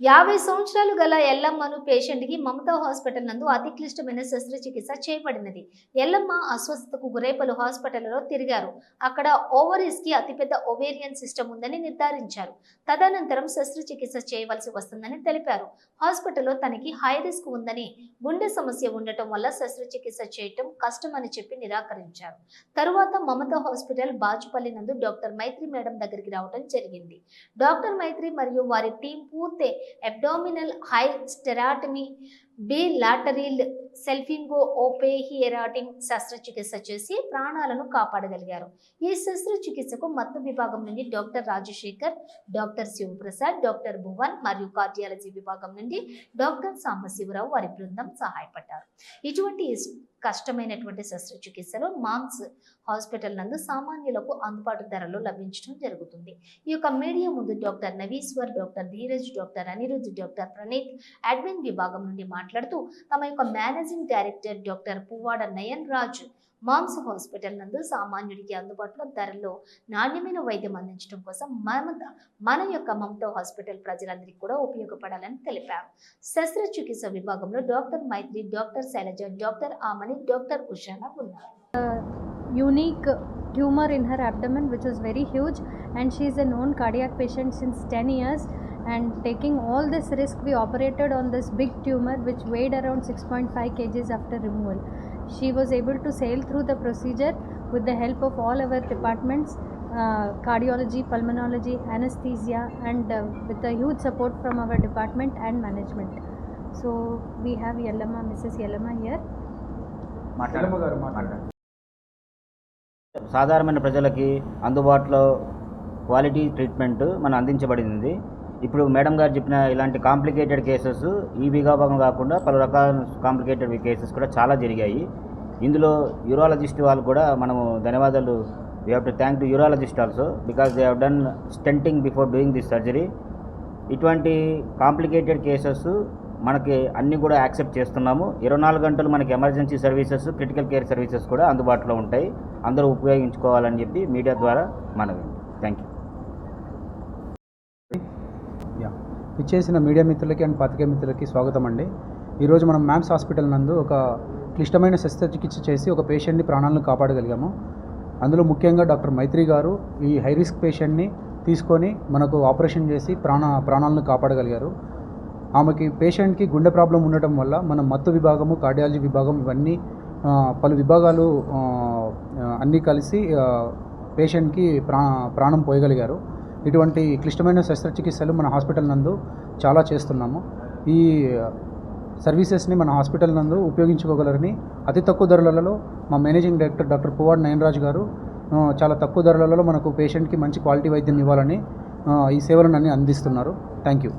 యాభై సంవత్సరాలు గల ఎల్లమ్మను పేషెంట్కి మమతా హాస్పిటల్ నందు అతి క్లిష్టమైన శస్త్రచికిత్స చేయబడినది ఎల్లమ్మ అస్వస్థతకు గురై పలు తిరిగారు. అక్కడ ఓవరీస్కి అతిపెద్ద ఒవేరియన్ సిస్టమ్ ఉందని నిర్ధారించారు. తదనంతరం శస్త్రచికిత్స చేయవలసి వస్తుందని తెలిపారు. హాస్పిటల్లో తనకి హై రిస్క్ ఉందని గుండె సమస్య ఉండటం వల్ల శస్త్రచికిత్స చేయటం కష్టమని చెప్పి నిరాకరించారు. తరువాత మమతా హాస్పిటల్ బాచుపల్లి నందు డాక్టర్ మైత్రి మేడం దగ్గరికి రావడం జరిగింది. డాక్టర్ మైత్రి మరియు వారి టీం పూర్తి abdominal hysterectomy bilateral salpingo oophorectomy శస్త్రచికిత్స చేసి ప్రాణాలను కాపాడగలిగారు. ఈ శస్త్రచికిత్సకు మత్తు విభాగం నుండి doctor Rajasekhar doctor Sivaprasad doctor Bhuvan మరియు కార్డియాలజీ విభాగం నుండి డాక్టర్ సాంబశివరావు వారి బృందం సహాయపడ్డారు. ఇటువంటి కష్టమైనటువంటి శస్త్రచికిత్సలు మామ్స్ హాస్పిటల్ నందు సామాన్యులకు అందుబాటు ధరలో లభించడం జరుగుతుంది. ఈ యొక్క మీడియా ముందు doctor Naveeshwar doctor Dheeraj doctor Anirudh doctor Praneeth admin విభాగం నుండి మాట్లాడుతూ తమ యొక్క managing director doctor Puvvada Nayan Raj మాంస హాస్పిటల్ నందు సామాన్యుడికి అందుబాటులో ధరల్లో నాణ్యమైన వైద్యం అందించడం కోసం మమత మన యొక్క మమతా హాస్పిటల్ ప్రజలందరికీ కూడా ఉపయోగపడాలని తెలిపారు. శస్త్రచికిత్స విభాగంలో doctor Maitri doctor Sailaja doctor Amani doctor Ushana ఉన్నారు. Unique tumor in her abdomen which is very huge and she is a known cardiac patient since 10 years. And taking all this risk we operated on this big tumor which weighed around 6.5 kgs after removal she was able to sail through the procedure with the help of all our departments uh, cardiology pulmonology anesthesia and uh, with a huge support from our department and management so we have yellama mrs yellama here. సాధారణమైన ప్రజలకి అందుబాటులో quality treatment మనం అందించబడింది ఇప్పుడు madam గారు చెప్పిన ఇలాంటి complicated cases ఈ విభాగం కాకుండా పలు రకాల కాంప్లికేటెడ్ కేసెస్ కూడా చాలా జరిగాయి. ఇందులో యూరాలజిస్ట్ వాళ్ళు కూడా మనము ధన్యవాదాలు. We have to thank to urologist also because they have done stenting before doing this surgery ఇటువంటి కాంప్లికేటెడ్ కేసెస్ మనకి అన్నీ కూడా యాక్సెప్ట్ చేస్తున్నాము. ఇరవై నాలుగు గంటలు మనకి emergency services critical care services కూడా అందుబాటులో ఉంటాయి. అందరూ ఉపయోగించుకోవాలని చెప్పి మీడియా ద్వారా మనవి. థ్యాంక్ యూ యా ఇచ్చేసిన మీడియా మిత్రులకి అండ్ పాతికే మిత్రులకి స్వాగతం అండి. ఈరోజు మనం మ్యామ్స్ హాస్పిటల్ నందు ఒక క్లిష్టమైన శస్త్రచికిత్స చేసి ఒక పేషెంట్ని ప్రాణాలను కాపాడగలిగాము. అందులో ముఖ్యంగా డాక్టర్ మైత్రి గారు ఈ హై రిస్క్ పేషెంట్ని తీసుకొని మనకు ఆపరేషన్ చేసి ప్రాణ ప్రాణాలను కాపాడగలిగారు. ఆమెకి పేషెంట్కి గుండె ప్రాబ్లం ఉండటం వల్ల మనం మత్తు విభాగము కార్డియాలజీ విభాగం ఇవన్నీ పలు విభాగాలు అన్నీ కలిసి పేషెంట్కి ప్రా ప్రాణం పోయగలిగారు. ఇటువంటి క్లిష్టమైన శస్త్రచికిత్సలు మన హాస్పిటల్ నందు చాలా చేస్తున్నాము. ఈ సర్వీసెస్ని మన హాస్పిటల్ నందు ఉపయోగించుకోగలరని అతి తక్కువ ధరలలో మా managing director doctor Puvvada Nayanraj గారు చాలా తక్కువ ధరలలో మనకు పేషెంట్కి మంచి క్వాలిటీ వైద్యం ఇవ్వాలని ఈ సేవలను అన్ని అందిస్తున్నారు. Thank you